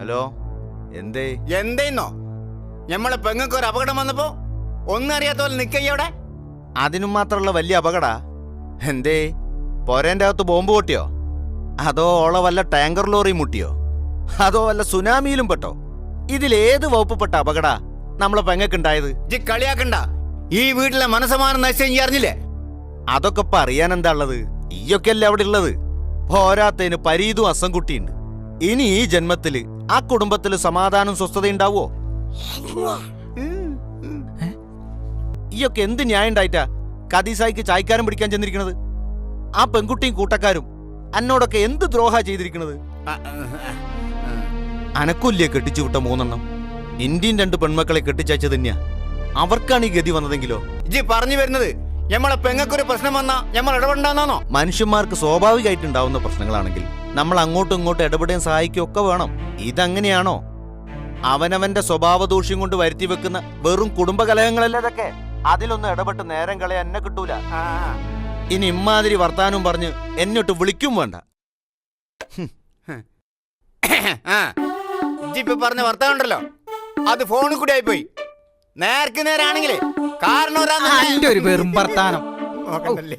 Hello? എന്തേ? എന്തേന്നോ? ഞമ്മളെ പെങ്ങൾക്ക് ഒരു അപകടം വന്നപ്പോ ഒന്നും അറിയാത്ത പോലെ നിക്കയ്യോടെ അതിനും മാത്രമുള്ള വലിയ അപകട. എന്തേ? പൊരേന്റെ അകത്ത് ബോംബ് പൊട്ടിയോ? അതോ ഓള വല്ല ടാങ്കർ ലോറി മുട്ടിയോ? അതോ വല്ല സുനാമിയിലും പെട്ടോ? ഇതിലേത് വകുപ്പപ്പെട്ട അപകട നമ്മളെ പെങ്ങക്കുണ്ടായത്? ജി കളിയാക്കണ്ട. ഈ വീട്ടിലെ മനസ്സമാനം നശിച്ച അറിഞ്ഞില്ലേ? അതൊക്കെ ഇപ്പൊ അറിയാൻ എന്താ ഉള്ളത്? ഈയൊക്കെ അല്ലേ അവിടെ ഉള്ളത്? പോരാത്തതിന് പരീതും അസംകുട്ടിയുണ്ട്. ഇനി ഈ ജന്മത്തിൽ ആ കുടുംബത്തിൽ സമാധാനം സ്വസ്ഥത ഉണ്ടാവോ ഈയൊക്കെ എന്ത് ന്യായം ഉണ്ടായിട്ടാ കദീസായിക്ക് ചായക്കാരൻ പിടിക്കാൻ ചെന്നിരിക്കണത്? ആ പെൺകുട്ടിയും കൂട്ടക്കാരും എന്നോടൊക്കെ എന്ത് ദ്രോഹ ചെയ്തിരിക്കണത്. അനക്കൊല്ലിയെ കെട്ടിച്ചു വിട്ട മൂന്നെണ്ണം. ഇന്ത്യൻ രണ്ട് പെൺമക്കളെ കെട്ടിച്ചയച്ചത് തന്നെയാ അവർക്കാണ് ഈ ഗതി വന്നതെങ്കിലോ? ഇജി പറഞ്ഞു വരുന്നത്. ഞമ്മളെ പെങ്ങൾക്കൊരു പ്രശ്നം വന്നാ ഞമ്മൾ ഇടപെടണ്ടെന്നാണോ? മനുഷ്യന്മാർക്ക് സ്വാഭാവികമായിട്ട് ഉണ്ടാവുന്ന പ്രശ്നങ്ങളാണെങ്കിൽ നമ്മൾ അങ്ങോട്ടും ഇങ്ങോട്ടും ഇടപെടുകയും സഹായിക്കുകയും ഒക്കെ വേണം. ഇതങ്ങനെയാണോ? അവനവന്റെ സ്വഭാവ ദൂഷ്യം കൊണ്ട് വരുത്തി വെക്കുന്ന വെറും കുടുംബകലഹങ്ങളല്ലതൊക്കെ അതിലൊന്നും ഇടപെട്ട് നേരം കളയാൻ എന്നെ കിട്ടൂല. ഇനി ഇമ്മാതിരി വർത്താനം പറഞ്ഞ് എന്നോട്ട് വിളിക്കും വേണ്ട. ഇപ്പൊ പറഞ്ഞ വർത്താനം ഉണ്ടല്ലോ. അത് ഫോണിൽ കൂടി ആയിപ്പോയി. നേരക്ക് നേരാണെങ്കിലേ കാരണം ഒരു വെറും വർത്താനം.